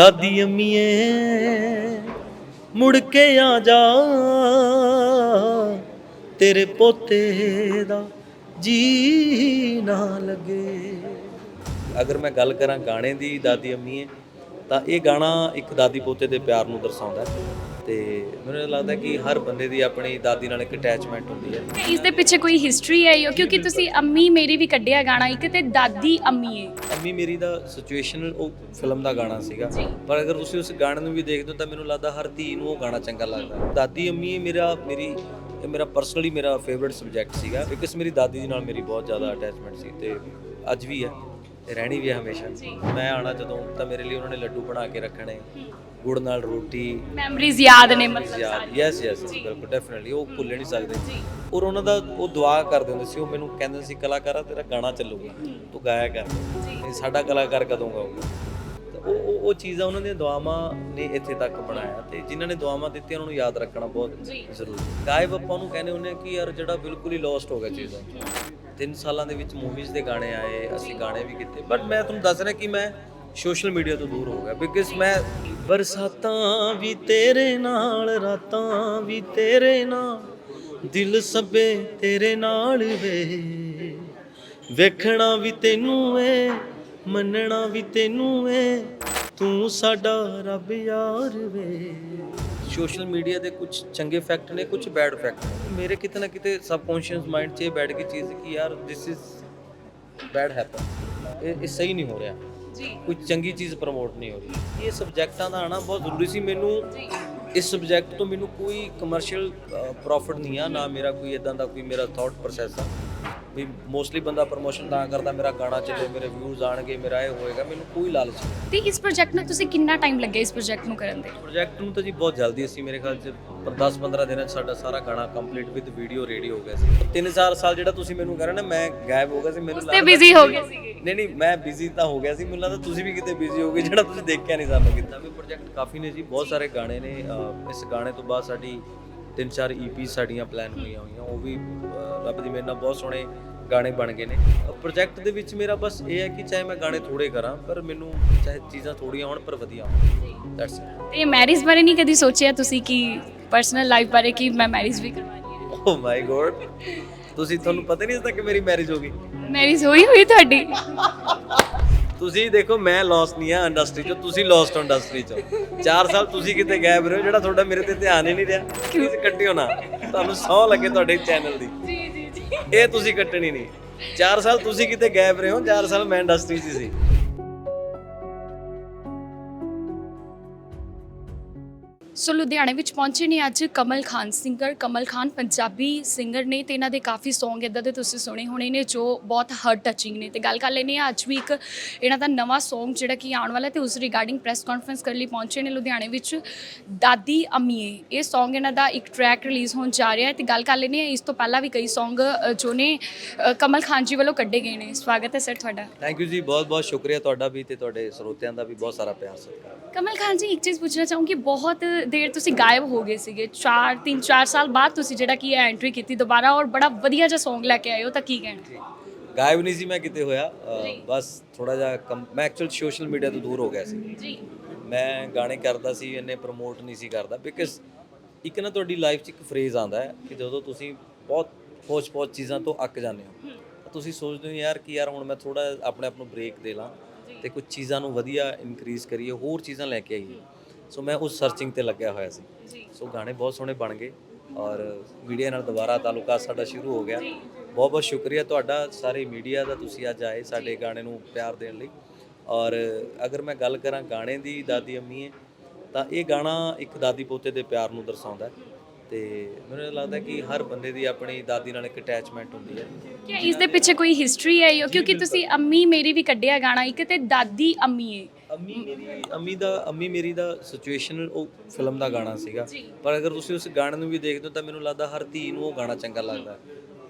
ਦਾਦੀ ਅੰਮੀਏ, ਮੁੜ ਕੇ ਆ ਜਾ। ਤੇਰੇ ਪੋਤੇ ਦਾ ਜੀ ਨਾ ਲੱਗੇ। ਅਗਰ ਮੈਂ ਗੱਲ ਕਰਾਂ ਗਾਣੇ ਦੀ ਦਾਦੀ ਅੰਮੀਏ, ਤਾਂ ਇਹ ਗਾਣਾ ਇੱਕ ਦਾਦੀ ਪੋਤੇ ਦੇ ਪਿਆਰ ਨੂੰ ਦਰਸਾਉਂਦਾ ਹੈ। ਤੇ ਮੈਨੂੰ ਲੱਗਦਾ ਕਿ ਹਰ ਬੰਦੇ ਦੀ ਆਪਣੀ ਦਾਦੀ ਨਾਲ ਇੱਕ ਅਟੈਚਮੈਂਟ ਹੁੰਦੀ ਹੈ। ਇਸ ਦੇ ਪਿੱਛੇ ਕੋਈ ਹਿਸਟਰੀ ਹੈ ਯੋ ਕਿਉਂਕਿ ਤੁਸੀਂ ਅੰਮੀ ਮੇਰੀ ਵੀ ਕੱਢਿਆ ਗਾਣਾ ਇੱਕ ਤੇ ਦਾਦੀ ਅੰਮੀ ਹੈ। ਅੰਮੀ ਮੇਰੀ ਦਾ ਸਿਚੁਏਸ਼ਨਲ ਉਹ ਫਿਲਮ ਦਾ ਗਾਣਾ ਸੀਗਾ। ਜੀ। ਪਰ ਅਗਰ ਤੁਸੀਂ ਉਸ ਗਾਣੇ ਨੂੰ ਵੀ ਦੇਖਦੇ ਹੋ ਤਾਂ ਮੈਨੂੰ ਲੱਗਦਾ ਹਰ ਧੀ ਨੂੰ ਉਹ ਗਾਣਾ ਚੰਗਾ ਲੱਗਦਾ। ਦਾਦੀ ਅੰਮੀ ਮੇਰਾ ਮੇਰੀ ਇਹ ਮੇਰਾ ਪਰਸਨਲੀ ਮੇਰਾ ਫੇਵਰਿਟ ਸਬਜੈਕਟ ਸੀਗਾ ਬਿਕਾਜ਼ ਮੇਰੀ ਦਾਦੀ ਦੇ ਨਾਲ ਮੇਰੀ ਬਹੁਤ ਜ਼ਿਆਦਾ ਅਟੈਚਮੈਂਟ ਸੀ ਤੇ ਅੱਜ ਵੀ ਹੈ। ਤੇ ਰਹਿਣੀ ਵੀ ਹੈ ਹਮੇਸ਼ਾ। ਮੈਂ ਆਣਾ ਜਦੋਂ ਤਾਂ ਮੇਰੇ ਲਈ ਉਹਨਾਂ ਨੇ ਲੱਡੂ ਬਣਾ ਕੇ ਰੱਖਣੇ ਗੁੜ ਨਾਲ ਰੋਟੀ। ਮੈਮਰੀਜ਼ ਯਾਦ ਨੇ ਮਤਲਬ ਯਾਦ। ਯੈਸ ਯੈਸ ਬਿਲਕੁਲ ਡੈਫੀਨਿਟਲੀ ਉਹ ਭੁੱਲ ਨਹੀਂ ਸਕਦੇ। ਔਰ ਉਹਨਾਂ ਦਾ ਉਹ ਦੁਆ ਕਰਦੇ ਹੁੰਦੇ ਸੀ ਉਹ ਮੈਨੂੰ ਕਹਿੰਦੇ ਸੀ ਕਲਾਕਾਰਾ ਤੇਰਾ ਗਾਣਾ ਚੱਲੂਗਾ। ਤੂੰ ਗਾਇਆ ਕਰ। ਤੇ ਸਾਡਾ ਕਲਾਕਾਰ ਕਦੋਂ ਗਾਊਗਾ? ਉਹ ਉਹ ਉਹ ਚੀਜ਼ਾਂ ਉਹਨਾਂ ਦੀਆਂ ਦੁਆਵਾਂ ਨੇ ਇੱਥੇ ਤੱਕ ਬਣਾਇਆ ਤੇ ਜਿਨ੍ਹਾਂ ਨੇ ਦੁਆਵਾਂ ਦਿੱਤੀਆਂ ਉਹਨਾਂ ਨੂੰ ਯਾਦ ਰੱਖਣਾ ਬਹੁਤ ਜ਼ਰੂਰੀ ਹੈ। ਗਾਇਬ ਆਪਾਂ ਨੂੰ ਕਹਿੰਦੇ ਹੁੰਦੇ ਆ ਕਿ ਯਾਰ ਜਿਹੜਾ ਬਿਲਕੁਲ ਹੀ ਲੋਸਟ ਹੋ ਗਿਆ ਚੀਜ਼ਾਂ। ਤਿੰਨ ਸਾਲਾਂ ਦੇ ਵਿੱਚ ਮੂਵੀਜ਼ ਦੇ ਗਾਣੇ ਆਏ, ਅਸੀਂ ਗਾਣੇ ਵੀ ਕੀਤੇ। ਬਟ ਮੈਂ ਤੁਹਾਨੂੰ ਦੱਸ ਰਿਹਾ ਕਿ ਮੈਂ ਸੋਸ਼ਲ ਮੀਡੀਆ ਤੋਂ ਦੂਰ ਹੋ ਗਿਆ। ਬਿਕਾਜ਼ ਮੈਂ ਬਰਸਾਤਾਂ ਵੀ ਤੇਰੇ ਨਾਲ, ਰਾਤਾਂ ਵੀ ਤੇਰੇ ਨਾਲ, ਦਿਲ ਸਭੇ ਤੇਰੇ ਨਾਲ ਵੇ। ਵੇਖਣਾ ਵੀ ਤੈਨੂੰ ਏ ਮੰਨਣਾ ਵੀ ਤੈਨੂੰ ਏ ਤੂੰ ਸਾਡਾ ਰੱਬ ਯਾਰ ਵੇ। ਸੋਸ਼ਲ ਮੀਡੀਆ ਦੇ ਕੁਝ ਚੰਗੇ ਫੈਕਟ ਨੇ ਕੁਝ ਬੈਡ ਫੈਕਟ ਨੇ। ਮੇਰੇ ਕਿਤੇ ਨਾ ਕਿਤੇ ਸਬਕੌਂਸ਼ੀਅਸ ਮਾਈਂਡ 'ਚ ਇਹ ਬੈਠ ਗਈ ਚੀਜ਼ ਕਿ ਯਾਰ ਦਿਸ ਇਜ਼ ਬੈਡ ਹੈਪਨ ਇਹ ਇਹ ਸਹੀ ਨਹੀਂ ਹੋ ਰਿਹਾ। ਜੀ। ਕੋਈ ਚੰਗੀ ਚੀਜ਼ ਪ੍ਰਮੋਟ ਨਹੀਂ ਹੋ ਰਹੀ। ਇਹ ਸਬਜੈਕਟਾਂ ਦਾ ਆਣਾ ਬਹੁਤ ਜ਼ਰੂਰੀ ਸੀ। ਮੈਨੂੰ ਇਸ ਸਬਜੈਕਟ ਤੋਂ ਮੈਨੂੰ ਕੋਈ ਕਮਰਸ਼ੀਅਲ ਪ੍ਰੋਫਿਟ ਨਹੀਂ ਆ ਨਾ ਮੇਰਾ ਕੋਈ ਇਦਾਂ ਦਾ ਕੋਈ ਮੇਰਾ ਥਾਟ ਪ੍ਰੋਸੈਸ ਆ। ਵੀ ਮੋਸਟਲੀ ਬੰਦਾ ਪ੍ਰਮੋਸ਼ਨ ਤਾਂ ਕਰਦਾ ਮੇਰਾ ਗਾਣਾ ਚੱਲੇ ਮੇਰੇ ਵਿਊਜ਼ ਆਣਗੇ ਮੇਰਾ ਇਹ ਹੋਏਗਾ ਮੈਨੂੰ ਕੋਈ ਲਾਲਚ ਨਹੀਂ। ਤੇ ਇਸ ਪ੍ਰੋਜੈਕਟ ਨੂੰ ਤੁਸੀਂ ਕਿੰਨਾ ਟਾਈਮ ਲੱਗਿਆ ਇਸ ਪ੍ਰੋਜੈਕਟ ਨੂੰ ਕਰਨ ਦੇ? ਪ੍ਰੋਜੈਕਟ ਨੂੰ ਤਾਂ ਜੀ ਬਹੁਤ ਜਲਦੀ ਅਸੀਂ ਮੇਰੇ ਖਿਆਲ ਚ 10-15 ਦਿਨਾਂ ਚ ਸਾਡਾ ਸਾਰਾ ਗਾਣਾ ਕੰਪਲੀਟ ਵਿਦ ਵੀਡੀਓ ਰੈਡੀ ਹੋ ਗਿਆ ਸੀ। ਤਿੰਨ ਚਾਰ ਸਾਲ ਜਿਹੜਾ ਤੁਸੀਂ ਮੈਨੂੰ ਕਹਿ ਰਹੇ ਨਾ ਮੈਂ ਗਾਇਬ ਹੋ ਗਿਆ ਸੀ ਮੈਨੂੰ ਤੇ ਬਿਜ਼ੀ ਹੋ ਗਏ ਸੀਗੇ। ਨਹੀਂ ਨਹੀਂ ਮੈਂ ਬਿਜ਼ੀ ਤਾਂ ਹੋ ਗਿਆ ਸੀ ਮੈਨੂੰ ਲੱਗਦਾ ਤੁਸੀਂ ਵੀ ਕਿਤੇ ਬਿਜ਼ੀ ਹੋ ਗਏ ਜਿਹੜਾ ਤੁਸੀਂ ਦੇਖਿਆ ਨਹੀਂ ਸਾਨੂੰ ਕਿਤਾ। ਵੀ ਪ੍ਰੋਜੈਕਟ ਕਾਫੀ ਨੇ ਜੀ ਬਹੁਤ ਸਾਰੇ ਗਾਣੇ ਨੇ। ਇਸ ਗਾਣੇ ਤੋਂ ਬਾਅਦ ਸਾਡੀ ਤਿੰਨ ਚਾਰ ਈਪੀ ਸਾਡੀਆਂ ਪਲਾਨ ਹੋਈਆਂ ਹੋਈਆਂ ਉਹ ਵੀ ਅਹ ਰੱਬ ਦੀ ਮਿਹਰ ਨਾਲ ਬਹੁਤ ਸੋਹਣੇ ਗਾਣੇ ਬਣ ਗਏ ਨੇ। ਪ੍ਰੋਜੈਕਟ ਦੇ ਵਿੱਚ ਮੇਰਾ ਬਸ ਇਹ ਹੈ ਕਿ ਚਾਹੇ ਮੈਂ ਗਾਣੇ ਥੋੜੇ ਕਰਾਂ ਪਰ ਮੈਨੂੰ ਚਾਹੇ ਚੀਜ਼ਾਂ ਥੋੜੀਆਂ ਹੋਣ ਪਰ ਵਧੀਆ ਹੋਣ। ਦੈਟਸ ਇਟ ਤੇ ਮੈਰਿਜ ਬਾਰੇ ਨਹੀਂ ਕਦੀ ਸੋਚਿਆ ਤੁਸੀਂ ਕਿ ਪਰਸਨਲ ਲਾਈਫ ਬਾਰੇ ਕਿ ਮੈਂ ਮੈਰਿਜ ਵੀ ਕਰਵਾਉਣੀ ਹੈ? ਓ ਮਾਈ ਗੋਡ ਤੁਸੀਂ ਤੁਹਾਨੂੰ ਪਤਾ ਨਹੀਂ ਸੀ ਕਿ ਮੇਰੀ ਮੈਰਿਜ ਹੋ ਗਈ। ਮੈਰਿਜ ਹੋਈ ਹੋਈ ਤੁਹਾਡੀ? ਤੁਸੀਂ ਦੇਖੋ ਮੈਂ ਲੌਸ ਨਹੀਂ ਆ ਇੰਡਸਟਰੀ ਚੋਂ ਤੁਸੀਂ ਲੌਸਟ ਹੋ ਇੰਡਸਟਰੀ ਚੋਂ। 4 ਸਾਲ ਤੁਸੀਂ ਕਿਤੇ ਗਾਇਬ ਰਹੇ ਹੋ ਜਿਹੜਾ ਤੁਹਾਡਾ ਮੇਰੇ ਤੇ ਧਿਆਨ ਹੀ ਨਹੀਂ ਰਿਹਾ ਪਲੀਜ਼ ਕੱਟਿਓ ਨਾ। ਤੁਹਾਨੂੰ ਸੌ ਲੱਗੇ ਤੁਹਾਡੇ ਚੈਨਲ ਦੀ। ਜੀ ਜੀ ਜੀ। ਇਹ ਤੁਸੀਂ ਕੱਟਣੀ ਨਹੀਂ। 4 ਸਾਲ ਤੁਸੀਂ ਕਿਤੇ ਗਾਇਬ ਰਹੇ ਹੋ 4 ਸਾਲ ਮੈਂ ਇੰਡਸਟਰੀ 'ਚ ਸੀ। ਸੋ ਲੁਧਿਆਣੇ ਵਿੱਚ ਪਹੁੰਚੇ ਨੇ ਅੱਜ ਕਮਲ ਖਾਨ ਸਿੰਗਰ ਕਮਲ ਖਾਨ ਪੰਜਾਬੀ ਸਿੰਗਰ ਨੇ ਤੇ ਇਹਨਾਂ ਦੇ ਕਾਫੀ Song ਇਦਾਂ ਦੇ ਤੁਸੀਂ ਸੁਣੇ ਹੋਣੇ ਨੇ ਜੋ ਬਹੁਤ ਹਾਰਟ ਟੱਚਿੰਗ ਨੇ। ਤੇ ਗੱਲ ਕਰ ਲੈਨੇ ਆ ਅੱਜ ਵੀ ਇੱਕ ਇਹਨਾਂ ਦਾ ਨਵਾਂ Song ਜਿਹੜਾ ਕਿ ਆਉਣ ਵਾਲਾ ਤੇ ਉਸ ਰਿਗਾਰਡਿੰਗ ਪ੍ਰੈਸ ਕਾਨਫਰੰਸ ਕਰਨ ਲਈ ਪਹੁੰਚੇ ਨੇ ਲੁਧਿਆਣੇ ਵਿੱਚ ਦਾਦੀ ਅਮੀਏ। ਇਹ Song ਇਹਨਾਂ ਦਾ ਇੱਕ ਟਰੈਕ ਰਿਲੀਜ਼ ਹੋਣ ਜਾ ਰਿਹਾ ਹੈ ਤੇ ਗੱਲ ਕਰ ਲੈਨੇ ਆ ਇਸ ਤੋਂ ਪਹਿਲਾਂ ਵੀ ਕਈ Song ਜੋ ਨੇ ਕਮਲ ਖਾਨ ਜੀ ਵੱਲੋਂ ਕੱਢੇ ਗਏ ਨੇ। ਸਵਾਗਤ ਹੈ ਸਰ ਤੁਹਾਡਾ। ਥੈਂਕ ਯੂ ਜੀ ਬਹੁਤ ਬਹੁਤ ਸ਼ੁਕਰੀਆ ਤੁਹਾਡਾ ਵੀ ਤੇ ਤੁਹਾਡੇ ਸਰੋਤਿਆਂ ਦਾ ਵੀ ਬਹੁਤ ਸਾਰਾ ਪਿਆਰ ਸਤਿਕਾਰ। ਕਮਲ ਖਾਨ ਜੀ ਇੱਕ ਚੀਜ਼ ਪੁੱਛਣਾ ਚਾਹੂੰਗੀ ਬਹੁਤ ਦੇਰ ਤੁਸੀਂ ਗਾਇਬ ਹੋ ਗਏ ਸੀਗੇ 4 3 4 ਸਾਲ ਬਾਅਦ ਤੁਸੀਂ ਜਿਹੜਾ ਕੀ ਹੈ ਐਂਟਰੀ ਕੀਤੀ ਦੁਬਾਰਾ ਔਰ ਬੜਾ ਵਧੀਆ ਜਿਹਾ Song ਲੈ ਕੇ ਆਏ ਹੋ ਤਾਂ ਕੀ ਕਹਿਣਾ? ਗਾਇਬ ਨਹੀਂ ਸੀ ਮੈਂ ਕਿਤੇ ਹੋਇਆ ਬਸ ਥੋੜਾ ਜਿਹਾ ਕੰਮ- ਮੈਂ ਐਕਚੁਅਲ ਸੋਸ਼ਲ ਮੀਡੀਆ ਤੋਂ ਦੂਰ ਹੋ ਗਿਆ ਸੀ। ਜੀ। ਮੈਂ ਗਾਣੇ ਕਰਦਾ ਸੀ ਇੰਨੇ ਪ੍ਰਮੋਟ ਨਹੀਂ ਸੀ ਕਰਦਾ ਬਿਕਾਜ਼ ਇੱਕ ਨਾ ਤੁਹਾਡੀ ਲਾਈਫ 'ਚ ਇੱਕ ਫਰੇਜ਼ ਆਂਦਾ ਹੈ ਕਿ ਜਦੋਂ ਤੁਸੀਂ ਬਹੁਤ ਪੋਚ-ਪੋਚ ਚੀਜ਼ਾਂ ਤੋਂ ਅੱਕ ਜਾਂਦੇ ਹੋ ਤਾਂ ਤੁਸੀਂ ਸੋਚਦੇ ਹੋ ਯਾਰ ਕਿ ਯਾਰ ਹੁਣ ਮੈਂ ਥੋੜਾ ਆਪਣੇ ਆਪ ਨੂੰ ਬ੍ਰੇਕ ਦੇ ਲਾਂ ਤੇ ਕੁਝ ਚੀਜ਼ਾਂ ਨੂੰ ਵਧੀਆ ਇਨਕਰੀਜ਼ ਕਰੀਏ ਹੋਰ ਚੀਜ਼ਾਂ ਲੈ ਕੇ ਆਈਏ। ਸੋ ਮੈਂ ਉਸ ਸਰਚਿੰਗ ਤੇ ਲੱਗਿਆ ਹੋਇਆ ਸੀ। ਸੋ ਗਾਣੇ ਬਹੁਤ ਸੋਹਣੇ ਬਣ ਗਏ ਔਰ ਮੀਡੀਆ ਨਾਲ ਦੁਬਾਰਾ ਤਾਲੁਕਾ ਸਾਡਾ ਸ਼ੁਰੂ ਹੋ ਗਿਆ। ਬਹੁਤ ਬਹੁਤ ਸ਼ੁਕਰੀਆ ਤੁਹਾਡਾ ਸਾਰੇ ਮੀਡੀਆ ਦਾ ਤੁਸੀਂ ਅੱਜ ਆਏ ਸਾਡੇ ਗਾਣੇ ਨੂੰ ਪਿਆਰ ਦੇਣ ਲਈ। ਔਰ ਅਗਰ ਮੈਂ ਗੱਲ ਕਰਾਂ ਗਾਣੇ ਦੀ ਦਾਦੀ ਅੰਮੀਏ ਤਾਂ ਇਹ ਗਾਣਾ ਇੱਕ ਦਾਦੀ ਪੋਤੇ ਦੇ ਪਿਆਰ ਨੂੰ ਦਰਸਾਉਂਦਾ ਹੈ। ਤੇ ਮੈਨੂੰ ਲੱਗਦਾ ਕਿ ਹਰ ਬੰਦੇ ਦੀ ਆਪਣੀ ਦਾਦੀ ਨਾਲ ਇੱਕ ਅਟੈਚਮੈਂਟ ਹੁੰਦੀ ਹੈ। ਕੀ ਇਸ ਦੇ ਪਿੱਛੇ ਕੋਈ ਹਿਸਟਰੀ ਹੈ? ਕਿਉਂਕਿ ਤੁਸੀਂ ਅੰਮੀ ਮੇਰੀ ਵੀ ਕੱਢਿਆ ਗਾਣਾ ਇੱਕ ਤੇ ਦਾਦੀ ਅੰਮੀ ਹੈ। ਅੰਮੀ ਮੇਰੀ ਅੰਮੀ ਦਾ ਅੰਮੀ ਮੇਰੀ ਦਾ ਸਿਚੁਏਸ਼ਨਲ ਉਹ ਫਿਲਮ ਦਾ ਗਾਣਾ ਸੀਗਾ। ਪਰ ਅਗਰ ਤੁਸੀਂ ਉਸ ਗਾਣੇ ਨੂੰ ਵੀ ਦੇਖਦੇ ਹੋ ਤਾਂ ਮੈਨੂੰ ਲੱਗਦਾ ਹਰ ਧੀ ਨੂੰ ਉਹ ਗਾਣਾ ਚੰਗਾ ਲੱਗਦਾ।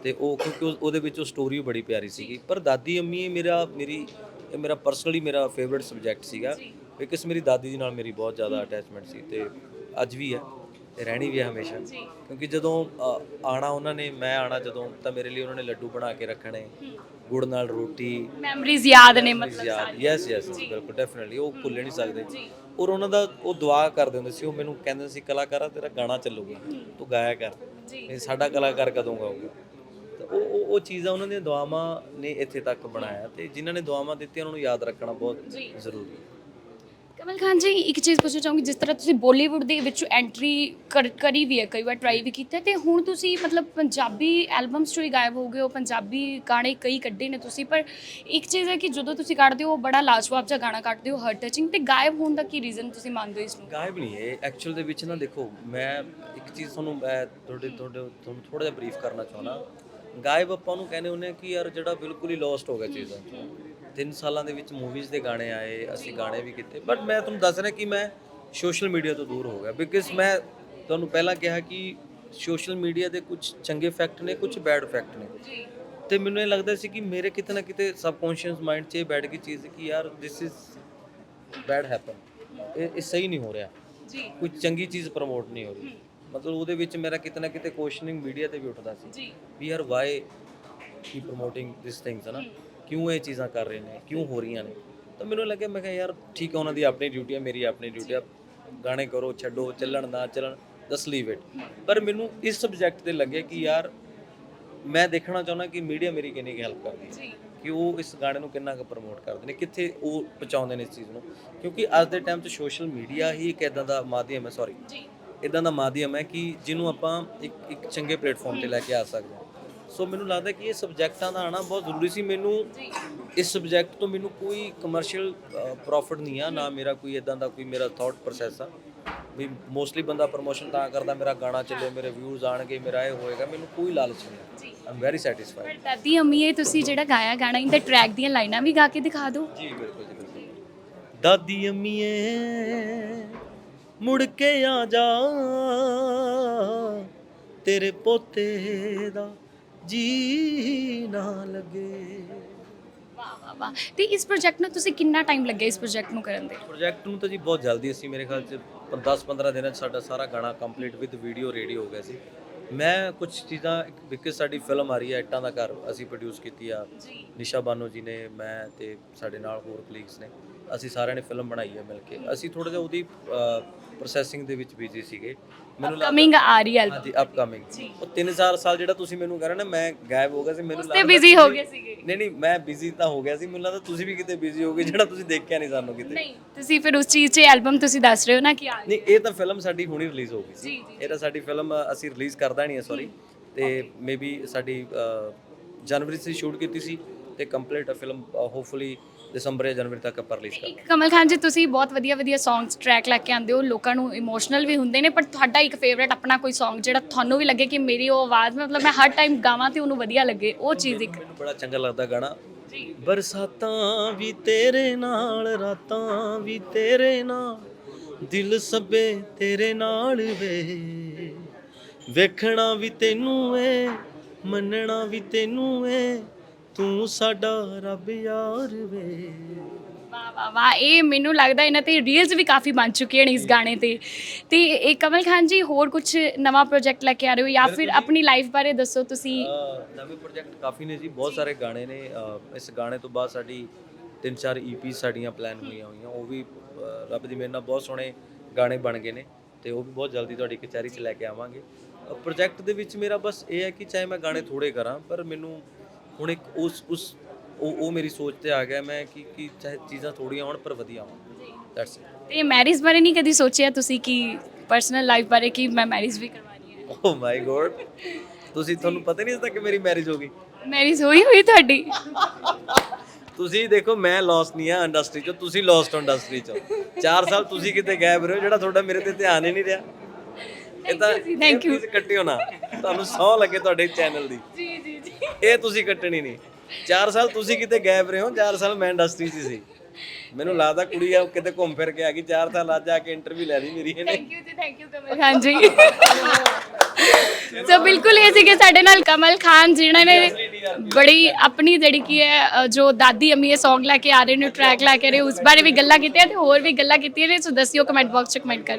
ਤੇ ਉਹ ਕਿਉਂਕਿ ਉਹ- ਉਹਦੇ ਵਿੱਚ ਉਹ ਸਟੋਰੀ ਬੜੀ ਪਿਆਰੀ ਸੀਗੀ। ਪਰ ਦਾਦੀ ਅੰਮੀ ਇਹ ਮੇਰਾ ਮੇਰੀ ਇਹ ਮੇਰਾ ਪਰਸਨਲੀ ਮੇਰਾ ਫੇਵਰਿਟ ਸਬਜੈਕਟ ਸੀਗਾ ਬਿਕਾਜ਼ ਮੇਰੀ ਦਾਦੀ ਜੀ ਨਾਲ ਮੇਰੀ ਬਹੁਤ ਜ਼ਿਆਦਾ ਅਟੈਚਮੈਂਟ ਸੀ ਤੇ ਅੱਜ ਵੀ ਹੈ। ਤੇ ਰਹਿਣੀ ਵੀ ਹੈ ਹਮੇਸ਼ਾ। ਕਿਉਂਕਿ ਜਦੋਂ ਅ, ਆਣਾ ਉਹਨਾਂ ਨੇ ਮੈਂ ਆਣਾ ਜਦੋਂ ਤਾਂ ਮੇਰੇ ਲਈ ਉਹਨਾਂ ਨੇ ਲੱਡੂ ਬਣਾ ਕੇ ਰੱਖਣੇ ਗੁੜ ਨਾਲ ਰੋਟੀ। ਮੈਮਰੀਜ਼ ਯਾਦ ਨੇ ਮਤਲਬ ਯਾਦ। ਯੈਸ ਯੈਸ ਬਿਲਕੁਲ ਡੈਫੀਨਿਟਲੀ ਉਹ ਭੁੱਲ ਨਹੀਂ ਸਕਦੇ। ਔਰ ਉਹਨਾਂ ਦਾ ਉਹ ਦੁਆ ਕਰਦੇ ਹੁੰਦੇ ਸੀ ਉਹ ਮੈਨੂੰ ਕਹਿੰਦੇ ਸੀ ਕਲਾਕਾਰਾ ਤੇਰਾ ਗਾਣਾ ਚੱਲੂਗਾ। ਤੂੰ ਗਾਇਆ ਕਰ। ਜੀ। ਇਹ ਸਾਡਾ ਕਲਾਕਾਰ ਕਦੋਂ ਗਾਊਗਾ? ਤਾਂ ਉਹ ਉਹ ਉਹ ਚੀਜ਼ਾਂ ਉਹਨਾਂ ਦੀਆਂ ਦੁਆਵਾਂ ਨੇ ਇੱਥੇ ਤੱਕ ਬਣਾਇਆ ਤੇ ਜਿਨ੍ਹਾਂ ਨੇ ਦੁਆਵਾਂ ਦਿੱਤੀਆਂ ਉਹਨਾਂ ਨੂੰ ਯਾਦ ਰੱਖਣਾ ਬਹੁਤ। ਜ਼ਰੂਰੀ ਹੈ। ਕਮਲ ਖਾਨ ਜੀ, ਇੱਕ ਚੀਜ਼ ਪੁੱਛਣਾ ਚਾਹੂੰਗੀ, ਜਿਸ ਤਰ੍ਹਾਂ ਤੁਸੀਂ ਬਾਲੀਵੁੱਡ ਦੇ ਵਿੱਚ ਐਂਟਰੀ ਕਰੀ ਵੀ ਹੈ, ਕਈ ਵਾਰ ਟਰਾਈ ਵੀ ਕੀਤਾ ਤੇ ਹੁਣ ਤੁਸੀਂ ਮਤਲਬ ਪੰਜਾਬੀ ਐਲਬਮਸ ਚੋਂ ਹੀ ਗਾਇਬ ਹੋ ਗਏ ਹੋ, ਪੰਜਾਬੀ ਗਾਣੇ ਕਈ ਕੱਢੇ ਨੇ ਤੁਸੀਂ, ਪਰ ਇੱਕ ਚੀਜ਼ ਹੈ ਕਿ ਜਦੋਂ ਤੁਸੀਂ ਕੱਢਦੇ ਹੋ ਬੜਾ ਲਾਜਵਾਬ ਜਿਹਾ ਗਾਣਾ ਕੱਢਦੇ ਹੋ ਹਰਟ ਟਚਿੰਗ ਤੇ ਗਾਇਬ ਹੋਣ ਦਾ ਕੀ ਰੀਜ਼ਨ ਤੁਸੀਂ ਮੰਨਦੇ ਹੋ ਇਸ ਨੂੰ? ਗਾਇਬ ਨਹੀਂ ਹੈ ਐਕਚੁਅਲ ਦੇ ਵਿੱਚ ਨਾ ਦੇਖੋ, ਮੈਂ ਇੱਕ ਚੀਜ਼ ਤੁਹਾਨੂੰ, ਮੈਂ ਤੁਹਾਡੇ ਤੁਹਾਡੇ, ਤੁਹਾਨੂੰ ਥੋੜਾ ਜਿਹਾ ਬਰੀਫ ਕਰਨਾ ਚਾਹੁੰਦਾ। ਗਾਇਬ ਆਪਾਂ ਨੂੰ ਕਹਿੰਦੇ ਹੁੰਦੇ ਆ ਕਿ ਯਾਰ ਜਿਹੜਾ ਬਿਲਕੁਲ ਹੀ ਲੋਸਟ ਹੋ ਗਿਆ ਚੀਜ਼ਾਂ ਤਿੰਨ ਸਾਲਾਂ ਦੇ ਵਿੱਚ ਮੂਵੀਜ਼ ਦੇ ਗਾਣੇ ਆਏ ਅਸੀਂ ਗਾਣੇ ਵੀ ਕੀਤੇ। ਬਟ ਮੈਂ ਤੁਹਾਨੂੰ ਦੱਸ ਰਿਹਾ ਕਿ ਮੈਂ ਸੋਸ਼ਲ ਮੀਡੀਆ ਤੋਂ ਦੂਰ ਹੋ ਗਿਆ। ਬਿਕਾਜ਼ ਮੈਂ ਤੁਹਾਨੂੰ ਪਹਿਲਾਂ ਕਿਹਾ ਕਿ ਸੋਸ਼ਲ ਮੀਡੀਆ ਦੇ ਕੁਝ ਚੰਗੇ ਫੈਕਟ ਨੇ ਕੁਝ ਬੈਡ ਫੈਕਟ ਨੇ। ਜੀ। ਤੇ ਮੈਨੂੰ ਇਹ ਲੱਗਦਾ ਸੀ ਕਿ ਮੇਰੇ ਕਿਤੇ ਨਾ ਕਿਤੇ ਸਬਕੌਂਸ਼ੀਅਸ ਮਾਈਂਡ 'ਚ ਇਹ ਬੈਠ ਗਈ ਚੀਜ਼ ਕਿ ਯਾਰ ਥਿਸ ਇਜ਼ ਬੈਡ ਹੈਪਨ ਇਹ ਇਹ ਸਹੀ ਨਹੀਂ ਹੋ ਰਿਹਾ। ਜੀ। ਕੋਈ ਚੰਗੀ ਚੀਜ਼ ਪ੍ਰਮੋਟ ਨਹੀਂ ਹੋ ਰਹੀ। ਮਤਲਬ ਉਹਦੇ ਵਿੱਚ ਮੇਰਾ ਕਿਤੇ ਨਾ ਕਿਤੇ ਕੁਐਸਚਨਿੰਗ ਮੀਡੀਆ ਤੇ ਵੀ ਉੱਠਦਾ ਸੀ ਜੀ। ਵੀ ਯਾਰ ਵਾਈ ਕੀ ਪ੍ਰਮੋਟਿੰਗ ਦਿਸ ਥਿੰਗਸ ਹੈ ਨਾ? ਕਿਉਂ ਇਹ ਚੀਜ਼ਾਂ ਕਰ ਰਹੇ ਨੇ? ਕਿਉਂ ਹੋ ਰਹੀਆਂ ਨੇ? ਤਾਂ ਮੈਨੂੰ ਲੱਗਿਆ ਮੈਂ ਕਿਹਾ ਯਾਰ ਠੀਕ ਹੈ ਉਹਨਾਂ ਦੀ ਆਪਣੀ ਡਿਊਟੀ ਹੈ ਮੇਰੀ ਆਪਣੀ ਡਿਊਟੀ ਹੈ ਗਾਣੇ ਕਰੋ ਛੱਡੋ ਚੱਲਣ ਨਾ ਚੱਲਣ ਜਸ ਲੀਵ ਇਟ ਪਰ ਮੈਨੂੰ ਇਸ ਸਬਜੈਕਟ ਤੇ ਲੱਗਿਆ ਕਿ ਯਾਰ ਮੈਂ ਦੇਖਣਾ ਚਾਹੁੰਦਾ ਕਿ ਮੀਡੀਆ ਮੇਰੀ ਕਿੰਨੀ ਕੁ ਹੈਲਪ ਕਰਦੀ ਹੈ। ਕਿ ਉਹ ਇਸ ਗਾਣੇ ਨੂੰ ਕਿੰਨਾ ਕੁ ਪ੍ਰਮੋਟ ਕਰਦੇ ਨੇ ਕਿੱਥੇ ਉਹ ਪਹੁੰਚਾਉਂਦੇ ਨੇ ਇਸ ਚੀਜ਼ ਨੂੰ। ਕਿਉਂਕਿ ਅੱਜ ਦੇ ਟਾਈਮ 'ਚ ਸੋਸ਼ਲ ਮੀਡੀਆ ਹੀ ਇੱਕ ਇਦਾਂ ਦਾ ਮਾਧਿਅਮ ਹੈ ਸੌਰੀ ਜੀ। ਇਦਾਂ ਦਾ ਮਾਧਿਅਮ ਹੈ ਕਿ ਜਿਹਨੂੰ ਆਪਾਂ ਇੱਕ ਇੱਕ ਚੰਗੇ ਪਲੇਟਫਾਰਮ ਤੇ ਲੈ ਕੇ ਆ ਸਕਦੇ ਹਾਂ। ਸੋ ਮੈਨੂੰ ਲੱਗਦਾ ਕਿ ਇਹ ਸਬਜੈਕਟਾਂ ਦਾ ਆਣਾ ਬਹੁਤ ਜ਼ਰੂਰੀ ਸੀ। ਮੈਨੂੰ ਜੀ। ਇਸ ਸਬਜੈਕਟ ਤੋਂ ਮੈਨੂੰ ਕੋਈ ਕਮਰਸ਼ੀਅਲ ਪ੍ਰੋਫਿਟ ਨਹੀਂ ਆ ਨਾ ਮੇਰਾ ਕੋਈ ਇਦਾਂ ਦਾ ਕੋਈ ਮੇਰਾ ਥਾਟ ਪ੍ਰੋਸੈਸ ਆ। ਵੀ ਮੋਸਟਲੀ ਬੰਦਾ ਪ੍ਰੋਮੋਸ਼ਨ ਤਾਂ ਕਰਦਾ ਮੇਰਾ ਗਾਣਾ ਚੱਲੇ ਮੇਰੇ ਵਿਊਜ਼ ਆਣਗੇ ਮੇਰਾ ਇਹ ਹੋਏਗਾ ਮੈਨੂੰ ਕੋਈ ਲਾਲਚ ਨਹੀਂ ਆਮ ਵੈਰੀ ਸੈਟੀਸਫਾਈਡ ਪਰ ਦਾਦੀ ਅੰਮੀ ਇਹ ਤੁਸੀਂ ਜਿਹੜਾ ਗਾਇਆ ਗਾਣਾ ਇਹਦਾ ਟਰੈਕ ਦੀਆਂ ਲਾਈਨਾਂ ਵੀ ਗਾ ਕੇ ਦਿਖਾ ਦਿਓ। ਜੀ ਬਿਲਕੁਲ ਜੀ ਬਿਲਕੁਲ। ਦਾਦੀ ਅੰਮੀਏ ਮੁੜ ਕੇ ਆ ਜਾ। ਤੇਰੇ ਪੋਤੇ ਦਾ ਜੀ ਨਾ ਲੱਗੇ। ਵਾਹ ਵਾਹ ਵਾਹ। ਤੇ ਇਸ ਪ੍ਰੋਜੈਕਟ ਨੂੰ ਤੁਸੀਂ ਕਿੰਨਾ ਟਾਈਮ ਲੱਗਿਆ ਇਸ ਪ੍ਰੋਜੈਕਟ ਨੂੰ ਕਰਨ ਦੇ? ਪ੍ਰੋਜੈਕਟ ਨੂੰ ਤਾਂ ਜੀ ਬਹੁਤ ਜਲਦੀ ਅਸੀਂ ਮੇਰੇ ਖਿਆਲ ਚ 10-15 ਦਿਨਾਂ ਚ ਸਾਡਾ ਸਾਰਾ ਗਾਣਾ ਕੰਪਲੀਟ ਵਿਦ ਵੀਡੀਓ ਰੈਡੀ ਹੋ ਗਿਆ ਸੀ। ਮੈਂ ਕੁਝ ਚੀਜ਼ਾਂ ਬਿਕਾਜ਼ ਸਾਡੀ ਫਿਲਮ ਆ ਰਹੀ ਹੈ ਇੱਟਾਂ ਦਾ ਘਰ ਅਸੀਂ ਪ੍ਰੋਡਿਊਸ ਕੀਤੀ ਆ। ਜੀ। ਨਿਸ਼ਾ ਬਾਨੋ ਜੀ ਨੇ ਮੈਂ ਤੇ ਸਾਡੇ ਨਾਲ ਹੋਰ ਕਲੀਗਸ ਨੇ। ਅਸੀਂ ਸਾਰਿਆਂ ਨੇ ਫਿਲਮ ਬਣਾਈ ਹੈ ਮਿਲ ਕੇ। ਅਸੀਂ ਥੋੜਾ ਜਿਹਾ ਉਹਦੀ ਪ੍ਰੋਸੈਸਿੰਗ ਦੇ ਵਿੱਚ ਬਿਜ਼ੀ ਸੀਗੇ। ਮੈਨੂੰ ਲੱਗਦਾ ਕਮਿੰਗ ਆ ਰਹੀ ਐਲਬਮ ਹਾਂਜੀ ਅਪਕਮਿੰਗ ਉਹ 3-4 ਸਾਲ ਜਿਹੜਾ ਤੁਸੀਂ ਮੈਨੂੰ ਕਹਿ ਰਹੇ ਨਾ ਮੈਂ ਗਾਇਬ ਹੋ ਗਿਆ ਸੀ ਮੈਨੂੰ ਤੇ ਬਿਜ਼ੀ ਹੋ ਗਏ ਸੀਗੇ। ਨਹੀਂ ਨਹੀਂ ਮੈਂ ਬਿਜ਼ੀ ਤਾਂ ਹੋ ਗਿਆ ਸੀ ਮੈਨੂੰ ਲੱਗਦਾ ਤੁਸੀਂ ਵੀ ਕਿਤੇ ਬਿਜ਼ੀ ਹੋ ਗਏ ਜਿਹੜਾ ਤੁਸੀਂ ਦੇਖਿਆ ਨਹੀਂ ਸਾਨੂੰ ਕਿਤੇ। ਨਹੀਂ ਤੁਸੀਂ ਫਿਰ ਉਸ ਚੀਜ਼ 'ਚ ਐਲਬਮ ਤੁਸੀਂ ਦੱਸ ਰਹੇ ਹੋ ਨਾ ਕਿ ਆ ਨਹੀਂ ਇਹ ਤਾਂ ਫਿਲਮ ਸਾਡੀ ਹੁਣੀ ਰਿਲੀਜ਼ ਹੋ ਗਈ ਸੀ। ਜੀ, ਜੀ, ਇਹ ਤਾਂ ਸਾਡੀ ਫਿਲਮ ਅਸੀਂ ਰਿਲੀਜ਼ ਕਰਦਾ ਨਹੀਂ ਹੈ ਸੌਰੀ ਤੇ ਮੇਬੀ ਸਾਡੀ ਅ, ਜਨਵਰੀ 'ਚ ਸ਼ੂਟ ਕੀਤੀ ਸੀ। ਤੇ ਕੰਪਲੀਟ ਫਿਲਮ ਹੋਪਫੁਲੀ ਦਸੰਬਰ ਜਾਂ ਜਨਵਰੀ ਤੱਕ ਆਪਾਂ ਰਿਲੀਜ਼ ਕਰ ਇੱਕ ਕਮਲ ਖਾਨ ਜੀ ਤੁਸੀਂ ਬਹੁਤ ਵਧੀਆ ਵਧੀਆ ਸੌਂਗਸ ਟਰੈਕ ਲੈ ਕੇ ਆਉਂਦੇ ਹੋ। ਲੋਕਾਂ ਨੂੰ ਇਮੋਸ਼ਨਲ ਵੀ ਹੁੰਦੇ ਨੇ ਪਰ ਤੁਹਾਡਾ ਇੱਕ ਫੇਵਰੇਟ ਆਪਣਾ ਕੋਈ Song ਜਿਹੜਾ ਤੁਹਾਨੂੰ ਵੀ ਲੱਗੇ ਕਿ ਮੇਰੀ ਉਹ ਆਵਾਜ਼ ਮਤਲਬ ਮੈਂ ਹਰ ਟਾਈਮ ਗਾਵਾਂ ਤੇ ਉਹਨੂੰ ਵਧੀਆ ਲੱਗੇ ਉਹ ਚੀਜ਼ ਇੱਕ ਮੈਨੂੰ ਬੜਾ ਚੰਗਾ ਲੱਗਦਾ ਗਾਣਾ। ਬਰਸਾਤਾਂ ਵੀ ਤੇਰੇ ਨਾਲ ਰਾਤਾਂ ਵੀ ਤੇਰੇ ਨਾਲ ਦਿਲ ਸਭੇ ਤੇਰੇ ਨਾਲ ਵੇ। ਵੇਖਣਾ ਵੀ ਤੈਨੂੰ ਏ ਮੰਨਣਾ ਵੀ ਤੈਨੂੰ ਏ ਤੂੰ ਸਾਡਾ ਰੱਬ ਯਾਰ ਵੇ। ਵਾਹ ਵਾਹ ਵਾਹ ਇਹ ਮੈਨੂੰ ਲੱਗਦਾ ਇਹਨਾਂ ਤੇ ਰੀਲਸ ਵੀ ਕਾਫੀ ਬਣ ਚੁੱਕੀਆਂ ਨੇ ਇਸ ਗਾਣੇ ਤੇ। ਤੇ ਇਹ ਕਮਲ ਖਾਨ ਜੀ ਹੋਰ ਕੁਝ ਨਵਾਂ ਪ੍ਰੋਜੈਕਟ ਲੈ ਕੇ ਆ ਰਹੇ ਹੋ ਜਾਂ ਫਿਰ ਆਪਣੀ ਲਾਈਫ ਬਾਰੇ ਦੱਸੋ ਤੁਸੀਂ? ਨਵੇਂ ਪ੍ਰੋਜੈਕਟ ਕਾਫੀ ਨੇ ਜੀ ਬਹੁਤ ਸਾਰੇ ਗਾਣੇ ਨੇ। ਇਸ ਗਾਣੇ ਤੋਂ ਬਾਅਦ ਸਾਡੀ ਤਿੰਨ ਚਾਰ ਈਪੀ ਸਾਡੀਆਂ ਪਲਾਨ ਹੋਈਆਂ ਹੋਈਆਂ ਉਹ ਵੀ ਰੱਬ ਦੀ ਮਿਹਰ ਨਾਲ ਬਹੁਤ ਸੋਹਣੇ ਗਾਣੇ ਬਣ ਗਏ ਨੇ ਤੇ ਉਹ ਵੀ ਬਹੁਤ ਜਲਦੀ ਤੁਹਾਡੀ ਕਚਹਿਰੀ 'ਚ ਲੈ ਕੇ ਆਵਾਂਗੇ। ਪ੍ਰੋਜੈਕਟ ਦੇ ਵਿੱਚ ਮੇਰਾ ਬਸ ਇਹ ਹੈ ਕਿ ਚਾਹੇ ਮੈਂ ਗਾਣੇ ਥੋੜੇ ਕਰਾਂ ਪਰ ਮੈਨੂੰ ਹੁਣ ਇੱਕ ਉਸ ਉਸ ਉਹ ਉਹ ਮੇਰੀ ਸੋਚ ਤੇ ਆ ਗਿਆ ਮੈਂ ਕਿ ਕਿ ਚਾਹੇ ਚੀਜ਼ਾਂ ਥੋੜੀਆਂ ਹੋਣ ਪਰ ਵਧੀਆ ਹੋਣ। ਦੈਟਸ ਇਟ ਤੇ ਮੈਰਿਜ ਬਾਰੇ ਨਹੀਂ ਕਦੀ ਸੋਚਿਆ ਤੁਸੀਂ ਕਿ ਪਰਸਨਲ ਲਾਈਫ ਬਾਰੇ ਕਿ ਮੈਂ ਮੈਰਿਜ ਵੀ ਕਰਵਾਉਣੀ ਹੈ? ਓ ਮਾਈ ਗੋਡ ਤੁਸੀਂ ਤੁਹਾਨੂੰ ਪਤਾ ਨਹੀਂ ਇਸ ਤੱਕ ਕਿ ਮੇਰੀ ਮੈਰਿਜ ਹੋ ਗਈ? ਮੈਰਿਜ ਹੋਈ ਹੋਈ ਤੁਹਾਡੀ? ਤੁਸੀਂ ਦੇਖੋ ਮੈਂ ਲੌਸ ਨਹੀਂ ਆ ਇੰਡਸਟਰੀ ਚੋਂ ਤੁਸੀਂ ਲੌਸਟ ਇੰਡਸਟਰੀ ਚੋਂ। 4 ਸਾਲ ਤੁਸੀਂ ਕਿਤੇ ਗਾਇਬ ਰਹੇ ਹੋ ਜਿਹੜਾ ਤੁਹਾਡਾ ਮੇਰੇ ਤੇ ਧਿਆਨ ਹੀ ਨਹੀਂ ਰਿਹਾ। ਇਹ ਤਾਂ ਥੈਂਕ ਯੂ ਕੱਟਿਓ ਨਾ। ਤੁਹਾਨੂੰ ਸੌ ਲੱਗੇ ਤੁਹਾਡੇ ਚੈਨਲ ਦੀ। ਜੀ ਜੀ ਜੀ। ਇਹ ਤੁਸੀਂ ਕੱਟਣੀ ਨਹੀਂ। 4 ਸਾਲ ਤੁਸੀਂ ਕਿਤੇ ਗਾਇਬ ਰਹੇ ਹੋ 4 ਸਾਲ ਮੈਂ ਇੰਡਸਟਰੀ 'ਚ ਸੀ। ਮੈਨੂੰ ਲੱਗਦਾ ਕੁੜੀ ਆ ਕਿਤੇ ਘੁੰਮ ਫਿਰ ਕੇ ਆ ਗਈ। 4 ਸਾਲ ਅੱਜ ਆ ਕੇ ਇੰਟਰਵਿਊ ਲੈ ਲਈ ਮੇਰੀ ਇਹਨੇ। Thank you ji thank you Kamal Khan ji so ਬਿਲਕੁਲ ਇਹ ਸੀਗੇ ਸਾਡੇ ਨਾਲ ਕਮਲ ਖਾਨ ਜਿਨ੍ਹਾਂ ਨੇ ਬੜੀ ਆਪਣੀ ਜਿਹੜੀ ਕੀ ਹੈ ਜੋ ਦਾਦੀ ਅੰਮੀ ਇਹ Song ਲੈ ਕੇ ਆ ਰਹੇ ਨੇ ਟਰੈਕ ਲੈ ਕੇ ਰਹੇ, ਉਸ ਬਾਰੇ ਵੀ ਗੱਲਾਂ ਕੀਤੀਆਂ ਤੇ ਹੋਰ ਵੀ ਗੱਲਾਂ ਕੀਤੀਆਂ ਨੇ ਸੋ ਦੱਸਿਓ ਕਮੈਂਟ ਬਾਕਸ ਚ ਕਮੈਂਟ ਕਰਕੇ।